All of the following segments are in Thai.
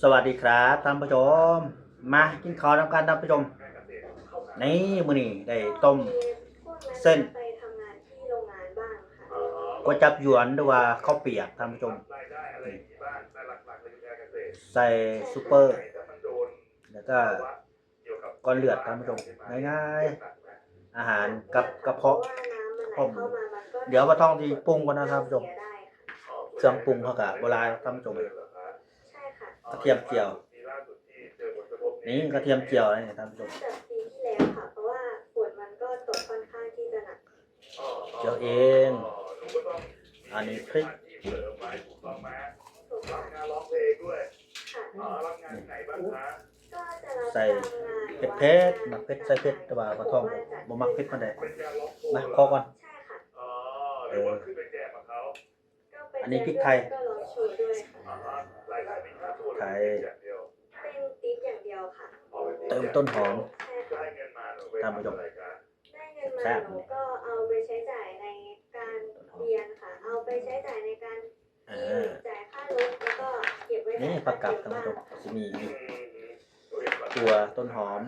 สวัสดีครับท่านผู้ชม มากินข้าวทำการท่านผู้ชมนี่มือนี้ได้ต้ม เส้นไปทำงานที่โรงงานบ้างค่ะก๋วยจับหยวนหรือว่าข้าวเปียกท่านผู้ชม ใส่ซูเปอร์ แล้วก็ก้อนเลือดท่านผู้ชมง่ายๆอาหารกับกระเพาะเพราะว่าน้ำมันไหลเดี๋ยวมาท่องที่ปรุงก่อนนะท่านผู้ชมเสียได้ค่ะเครื่องปรุงเขากะโบราณท่านผู้ชม กระเทียมเจียว นี่กระเทียมเจียวนี่ท่านผู้ชมจากปีที่แล้วค่ะ เพราะว่าฝนมันก็ตกค่อนข้างที่จะหนักเจียวเอง อันนี้พริกถูกค่ะค่ะก็จะรับใส่ตามงานเผ็ดเผ็ดๆหมักเผ็ดใส่เผ็ดแต่ว่าปลาทองบ่มักเผ็ดปานใดมาขอก่อนใช่ค่ะเออก็ไปอันนี้พริกไทย ไทยเป็นติ๊บอย่างเดียวค่ะเติมต้นหอม ใช่ค่ะท่านผู้ชมได้เงินแซ่มาบหนูก็เอาไปใช้จ่ายในการเรียนค่ะ เอาไปใช้จ่ายในการเอกินอจ่ายค่ารถแล้วก็เก็บไว้นี่จ่ายผักกาดค่ท่านเทอผู้ชบ้มสิมีอยู่ตัตัววต้นหอม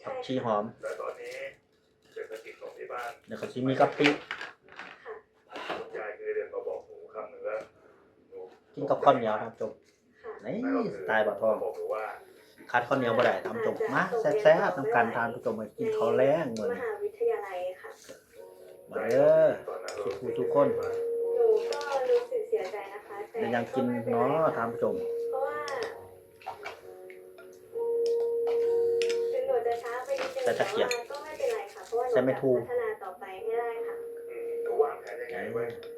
ใช่ผักชีหอมแต่ตอนนี้เศรษฐกิจของที่บ้านแล้วก็สิมีกะปิค่ะคุณยายเคยเรียนมาบอกหนูคำหนึ่งแล้วหนูกินกับข้าวเหนียวท่านผู้ชม ค่ะนี่สไตล์ปลาทองบอกหนูว่าขาดข้าวเหนียวบ่ได้ท่านผู้ชมมาแซ่บๆน้ำกันทานผู้ชมมากินข้าวแรงมื้อมนี้หาวิทยาลัยค่ะมาเด้อตอนนั้นทุกผู้ทุกคนหนูก็รู้สึกเสียใจนะคะแต่แต่ยังกินเนาะท่านผู้ชมเพราะว่าถึงหนูจะช้าไปนิดนึงแต่ตะเกียบว่าก็ไม่เป็นไรค่ะเพราะว่าหนูใช้ไม่ถูกจะพัฒนาต่อไปให้ได้ค่ะอืมหนูวางแผนยังไงไว้เพื่อให้ตัว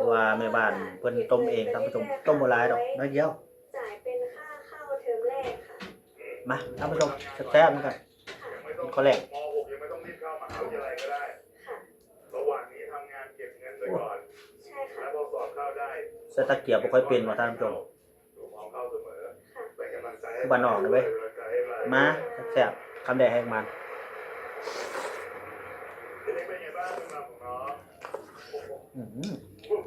ราะว่าแม่บ้านเพิ่นต้มเองท่านผู้ชมต้มบ่หลายดอกน้อยเดียวจ่ายเป็นค่าเข้าเทอมแรกค่ะอืมมาท่านผู้ชมแซ่บๆเหมือนกันค่ะยังไม่ต้องข้อแรกม .6 ยังไม่ต้องรีบเข้ามหาวิทยาลัยก็ได้ ค่ะ ระหว่างนี้ทำงานเก็บเงินไว้ก่อนใช่ค่ะ แล้วพอสอบเข้าได้ใส่ตะเกียบบ่ค่อยเป็นว่าท่านผู้ชมหนูพร้อมเข้าเสมอค่ะ เป็นกำลังใจให้บ้านนอกนะเว้ย ป็กำลังใจให้ไปมาแซ่บๆคำแดงให้มันทีนี้เป็นไงบ้างเรื่องราวของน้องอื้อหือ เป็น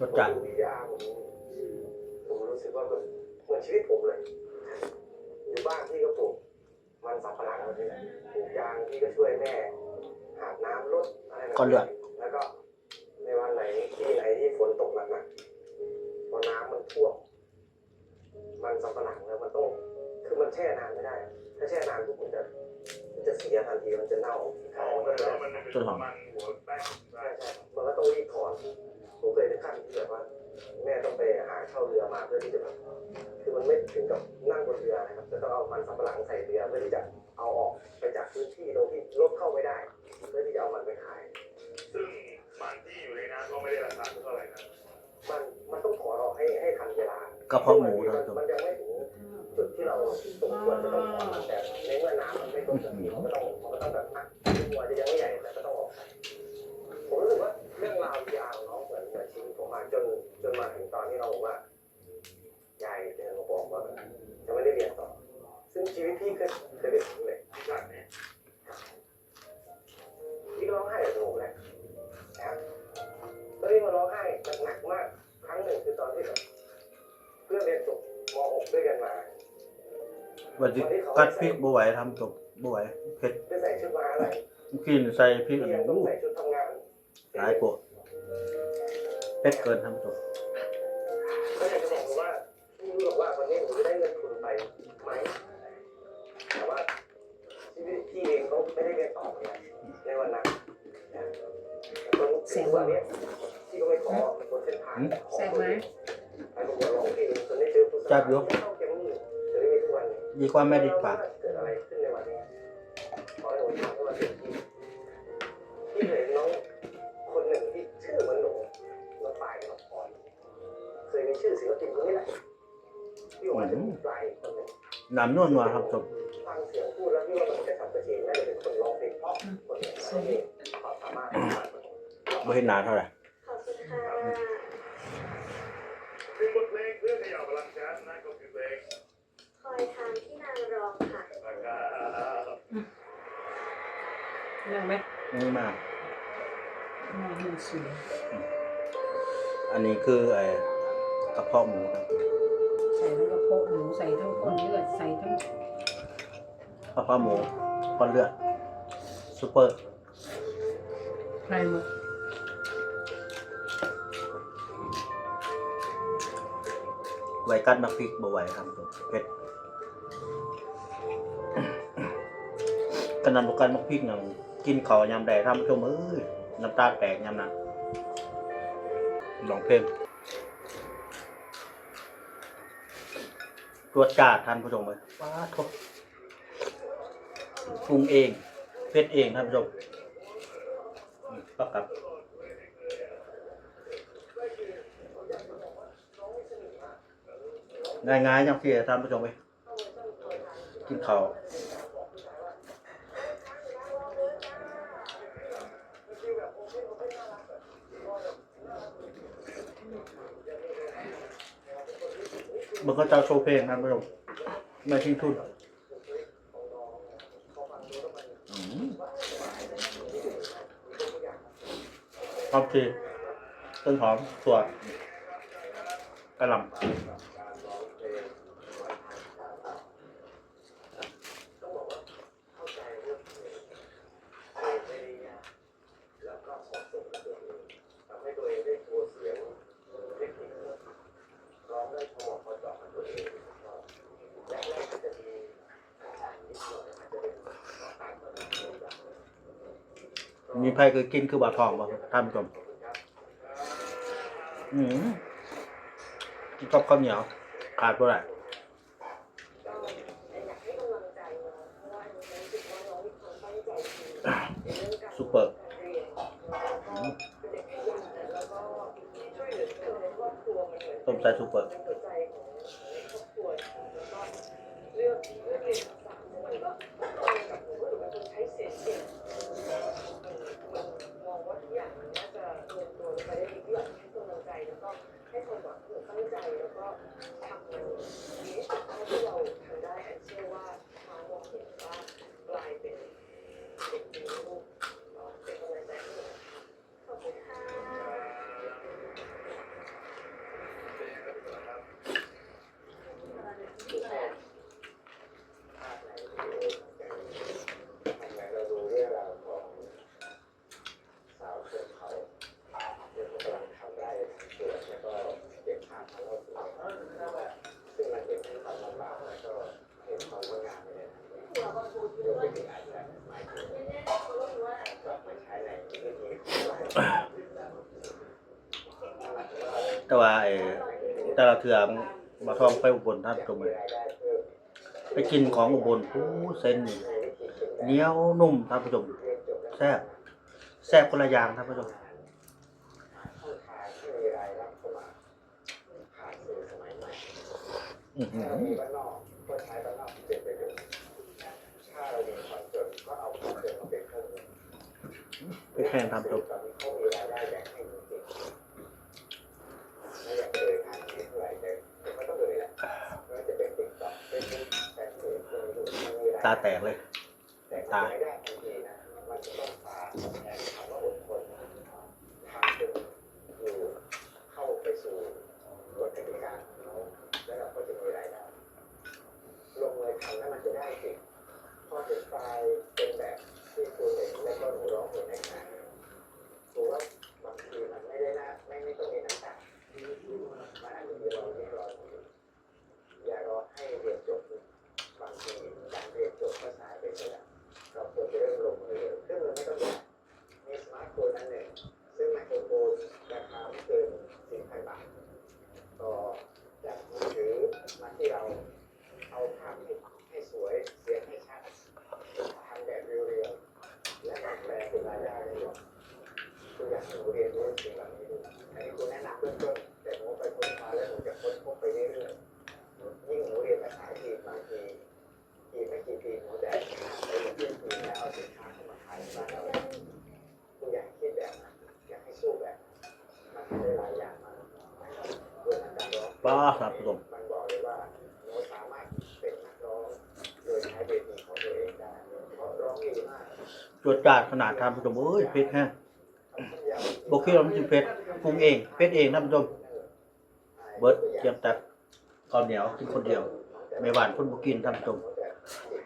รสจัดดูวิทยาผมผมรู้สึกว่าแบบเหมือนชีวิตผมเลย อยู่บ้านพี่ก็ปลูกมันสำปะหลังแบบนี้แหละปลูกยางพี่ก็ช่วยแม่ หาบน้ำรดอะไรแบบก้อนเลือดแล้วก็ในวันไหนที่ไหนที่ฝนตกหนักๆพอน้ำมันท่วมมันสำปะหลังแล้วมันต้องคือมันแช่นานไม่ได้ ถ้าแช่นานปุ๊บมันจะมันจะเสียทันทีมันจะเน่า อ๋อ ขาว มัน ไม่ได้มันเป็นประมาณหัวแป้งใช่ใช่มันก็ต้องรีบถอนผมเคยถึงขั้นที่แบบว่า แม่ต้องไปหาเช่าเรือมาเพื่อที่จะแบบคือมันไม่ถึงกับนั่งบนเรือนะครับจะต้องเอามันสำปะหลังใส่เรือเพื่อที่จะเอาออกไปจากพื้นที่ตรงที่รถเข้าไม่ได้ เพื่อที่จะเอามันไปขาย ซึ่งมันที่อยู่ในน้ำก็ไม่ได้ราคาเท่าไหร่นะมันมันต้องถอนออกให้ให้ทันเวลากระเพาะหมูซึ่งท่านบผู้ชมมันยังไม่ถึงจุดที่เราสมควรจะต้องถอนมันแต่ในเมื่อน้ำมันไม่ต้องแบบนี้มันก็ต้องมันก็ต้องแบบ ซึ่งชีวิตพี่เคยเคยเป็นอย่างนี้เลยที่ขาดเนี่ยพี่ก็ร้องไห้กับหนูแหละนะครับตอนนี้มาร้องไห้หนักๆมาก ครั้งหนึ่งคือตอนที่แบบเพื่อนเรียนจบม .6 ด้วยกันมาวันที่กัดพริกบ่ไหวทำจบบ่ไหวเผ็ดได้ใส่ชุดมาอะไรกินใส่พริกอันพี่นี้ยังต้องอู้ใส่ชุดทำงานหลายโปะเผ็ดเกินท่านผู้ชมก็ ไม่ได้เรียนต่อเนี่ยในวันนั้นนะตอนถึงวันนี้พี่ก็ไม่ขอบนเส้นทางของแซ่บไหมไปประกวดร้องเพลงจนได้เจอผู้สมัครเข้าเกมนี้จนได้มีทุกวันนี้ ดีกว่าแม่ดิบปากเกิดอะไรขึ้นในวันนี้ขอให้หนูทำให้มันเต็มที่พี่เห็นน้องคนหนึ่งที่ชื่อเหมือนหนูน้องปลายน้องพรเคยมีชื่อศิลปินคนนี้แหละพี่บอกว่าจะมีปลายคนหนึ่งน้ำนวลนัวครับผู้ชม ฟังเสียงพูดแล้วพี่ว่ามันจะทำกระเชงน่าจะเป็นคนร้องเพลงเพราะคนหนึ่งที่มีความสามารถบ่เห็นหน้าเท่าไหร่ขอบคุณค่ะซึ่งบทเพลงเพื่อขยับพลังแชทนั่นก็คือเพลงคอยทางที่นางรองค่ะนะครับเรื่องไหมนี่มากเหน้ามันสวยอันนี้คือไอ้กระเพาะหมูครับใส่ทั้งกระเพาะหมูใส่ทั้งก้อนเลือดใส่ทั้ง กระเพาะหมูก้อนเลือดซูเปอร์ใครหมดไว้กัดน้ำพริกบ่ไหวครับผมเผ็ดกระนำบุกันมักพริกหนังกินข้าวยำแดงทำชมเอ้ยน้ำตาแตกยำนั้นลองเพลงตรวจจาดท่านผู้ชมเลยว้าทบ ปรุงเองเผ็ดเองท่านผู้ชมอืมก็ครับง่ายๆอย่างที่ท่านผู้ชมไปกินข้าวมันก็จะโชว์เพลงท่านผู้ชมไม่ทิ้งทุน หอมทีต้นหอมตัวกระหล่ำ แล้วก็ขอส่งตัวเองทำให้ตัวเองได้ตัวเสียงเทคนิคร้องได้พอพอเจาะกับตัวเองแรกๆก็จะมีนิดหน่อยอาจจะเป็นตามีใครเคยกินคือบาทองป่ะท่านผู้ชมอืมกินกับข้าวเหนียวขาดบ่ได้ก็อยากให้กำลังใจน้อง แต่ว่าไอ้แต่ละเทื่อบาทองไปอุบลท่านผู้ชมเลยไปกินของอุบลผู้เส้นเหนียวนุ่มท่านผู้ชมแซ่บแซ่บคนละอย่างท่านผู้ชม ช่องทางที่มีรายรับเข้ามาผ่านสื่อสมัยใหม่ อื้อหื ถ้าอเรามีบ้านนอกก็ใช้บ้านนอกเป็นประโยชน์ถ้าเรามีความเกิดก็เอาความเกิดมาเป็นเครื่องมือไปแข่งท่านผู้ชมตอนนี้เขามีรายได้แบ่งให้จริงๆไม่อยากเอ่ยผ่านเท่าไหร่เลยแต่ก็ต้องเอ่ยแหละไม่ว่าจะเป็นติ๊กต็อกเฟซบุ๊กแฟนเพจพวกนี้มันมีรายตาแตกเลย แต่รายได้ทันทีนะมันจะต้องผ่านแทนคำว่าอดทนทำจนอยู่เข้าไปสู่กฎกติกาของเขาแล้วเราก็จะมีรายได้ ลงมือทำแล้วมันจะได้จริงพอถึงปลายเป็นแบบที่ครูเห็นแล้วก็หนูร้องเพลงในงานครูว่าบางทีมันไม่ได้นะไม่ไม่ต้องมีน้ำตามันอาจจะมีรอยนิดรอยหนึ่งอย่ารอให้เรียนจบบางทีการเรียนจบก็สายไปแล้วเราควรจะเริ่มลงมือเลยเครื่องมือไม่ต้องใหญ่มีสมาร์ทโฟนอันหนึ่งซึ่งไมโครโฟนราคาไม่เกินสี่พันบาทต่อจากมือถือมาที่เรา เอาภาพให้ให้สวย เสียงให้ชัดทำแบบเรียวๆ และแปลเป็นรายได้ได้เลยคุณอยากให้หนูเรียนรู้สิ่งเหล่านี้ดูอันนี้คุณแนะนำเบื้องต้นแต่หนูไปค้นคว้าแล้วหนูจะค้นพบไปเรื่อยๆยิ่งหนูเรียนภาษาจีนบางทีอีกไม่กี่ปีหนูจะไปเรียนที่จีนแล้วเอาสินค้าเข้ามาขายในบ้านเราคุณอยากคิดแบบนั้นอยากให้สู้แบบนั้นมันทำได้หลายอย่างมากเรื่องการร้องป้าท่านผู้ชมมันบอกเลยว่าหนูสามารถเป็นนักร้องโดยใช้เวทีของตัวเองได้เพราะร้องดีมากจวดจาดขนาดท่านผู้ชมเอ้ยเพชรแห้งคำพูดยาว บคิดว่ามันสิเผ็ดปรุงเองเผ็ดเองนผู้ชมเบิดเตรียมตักข้าวเหนียวกินคนเดียว ไม่หวานคนบ่กินท่านผู้ชม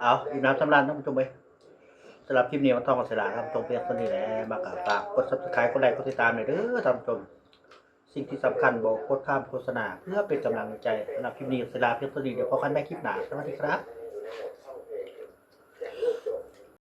เอาอีกน้ำสำราญท่านผู้ชมไปสำหรับคลิปนี้มาท่องกับสลาท่านผู้ชมเพียงเท่านี้แหละมากราบฝากกด Subscribe กดไลค์กดติดตามหน่อยเด้อท่านผู้ชมสิ่งที่สำคัญบอกกดข้ามโฆษณาเพื่อเป็นกำลังใจสำหรับคลิปนี้สลาเพียงเท่านี้เดี๋ยวพบกันใหม่คลิปหน้าสวัสดีครับ